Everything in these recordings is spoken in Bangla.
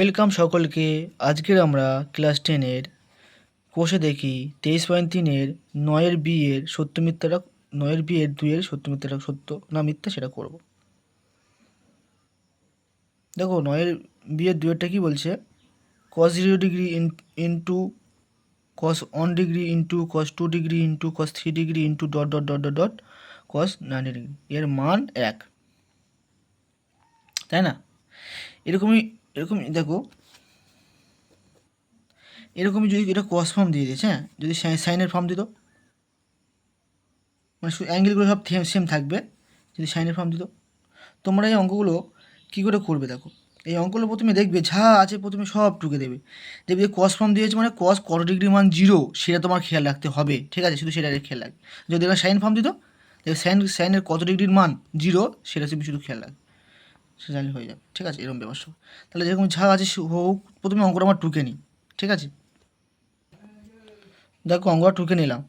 ওয়েলকাম সকলকে। আজকের আমরা ক্লাস টেনের কোষে দেখি তেইশ পয়েন্ট তিনের নয়ের বিয়ের সত্য মিথ্যাটা নয়ের বিয়ের দুইয়ের সত্য মিথ্যাটা সত্য না মিথ্যা সেটা করব। দেখো নয়ের বিয়ের দুয়েরটা কি বলছে? Cos zero degree in into cos one degree into cos two degree into cos three degree into dot dot dot dot dot cos ninety degree এর মান এক। তাই না? এরকমই এরকমই, দেখো। এরকমই যদি এটা কস ফর্ম দিয়ে দিয়েছে হ্যাঁ? যদি সাইনের ফর্ম দিত মানে অ্যাঙ্গেলগুলো সব সেম থাকবে, যদি সাইনের ফর্ম দিত। তোমরা এই অঙ্কগুলো কী করে করবে দেখো? এই অঙ্কগুলো প্রথমে দেখবে, যা আছে প্রথমে সব টুকে দেবে। দেখবে যে কস ফর্ম দিয়েছে মানে কস কত ডিগ্রি মান জিরো সেটা তোমার খেয়াল রাখতে হবে, ঠিক আছে? শুধু সেটা খেয়াল রাখবে। যদি এবার সাইন ফর্ম দিত দেখবে সাইন, সাইনের কত ডিগ্রির মান জিরো সেটা শুধু খেয়াল রাখবে। সে জানলে হয়ে যাবে। ঠিক আছে? এরকম ব্যবস্থা তাহলে যেরকম যা আছে হোক, প্রথমে অঙ্কটা আমার টুকে নিই। ঠিক আছে? দেখো অঙ্কটা টুকে নিলাম।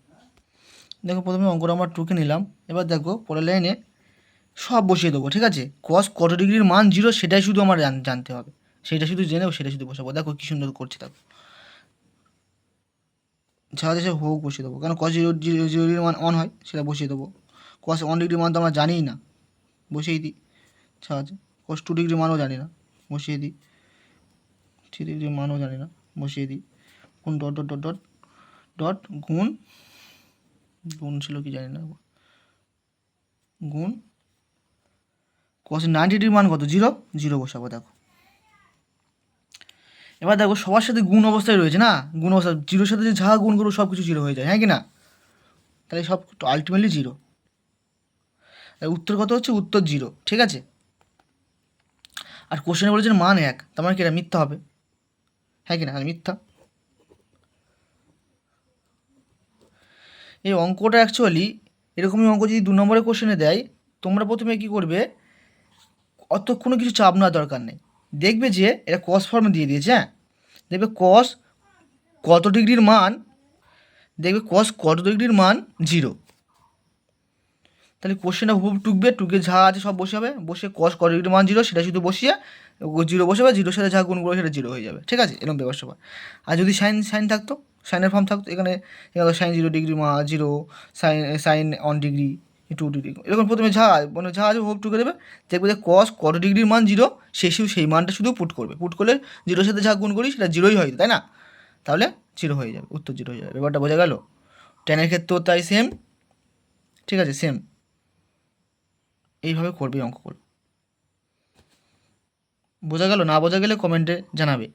দেখো প্রথমে অঙ্কটা আমার টুকে নিলাম। এবার দেখো পরের লাইনে সব বসিয়ে দেবো, ঠিক আছে? কস কত ডিগ্রির মান জিরো সেটাই শুধু আমার জান- জানতে হবে। সেটা শুধু জেনে সেটা শুধু বসাবো। দেখো কী সুন্দর করছি দেখো আছে সে হোক বসিয়ে দেবো। কারণ কস জিরো জিরো জিরো মান অন হয়, সেটা বসিয়ে দেবো। কস ওয়ান ডিগ্রির মান তো আমরা জানিই না। বসিয়ে দিই। ছাড়া আছে। কস টু ডিগ্রি মানও জানি না, বসিয়ে দিই। থ্রি ডিগ্রি মানও জানি না, বসিয়ে দিই। গুণ dot dot dot dot dot গুণ গুণ ছিল কি জানি না। গুণ কস নাইনটি ডিগ্রির মান কত? জিরো জিরো বসাবো, দেখো। এবার দেখো, সবার সাথে গুণ অবস্থায় রয়েছে না? গুণ অবস্থা জিরোর সাথে যে যা গুণ করব সব কিছু জিরো হয়ে যায় হ্যাঁ কি না? তাহলে সব আলটিমেটলি জিরো উত্তর কত হচ্ছে? উত্তর জিরো ঠিক আছে? আর কোশ্চেনে বলেছেন মান এক। তার মানে কি এটা মিথ্যা হবে? হ্যাঁ কি না? মিথ্যা। এই অঙ্কটা অ্যাকচুয়ালি এরকমই অঙ্ক যদি দু নম্বরের কোশ্চেনে দেয়, তোমরা প্রথমে কি করবে? অত কোনো কিছু চাপ নেওয়ার দরকার নেই। দেখবে যে এটা কস ফর্মে দিয়ে দিয়েছে হ্যাঁ? দেখবে কস কত ডিগ্রির মান? দেখবে কস কত ডিগ্রির মান? জিরো তাহলে কোশ্চেনটা হুব টুকবে, টুকে যা আছে সব বসে হবে বসে কস ডিগ্রি মান জিরো সেটা শুধু বসিয়ে জিরো বসাবে জিরোর সাথে যা গুণ করবে সেটা জিরো হয়ে যাবে। ঠিক আছে? এরকম ব্যবস্থা হয়। আর যদি সাইন সাইন থাকতো সাইনের ফর্ম থাকতো, এখানে এখানে সাইন জিরো ডিগ্রি মা zero sine sine one degree two degree এরকম প্রথমে যা মানে যা আছে হোপ টুকে দেবে। দেখবে যে কস কত ডিগ্রির মান জিরো সে সেই মানটা শুধু পুট করবে। পুট করলে জিরোর সাথে যা গুণ করি, সেটা জিরোই হয়, তাই না? তাহলে জিরো হয়ে যাবে, উত্তর জিরো হয়ে যাবে। ব্যাপারটা বোঝা গেল? টেনের ক্ষেত্রেও তাই সেম ঠিক আছে সেম এইভাবে করবে অঙ্কগুলো বোঝা গেল না বোঝা গেলে কমেন্টে জানাবে।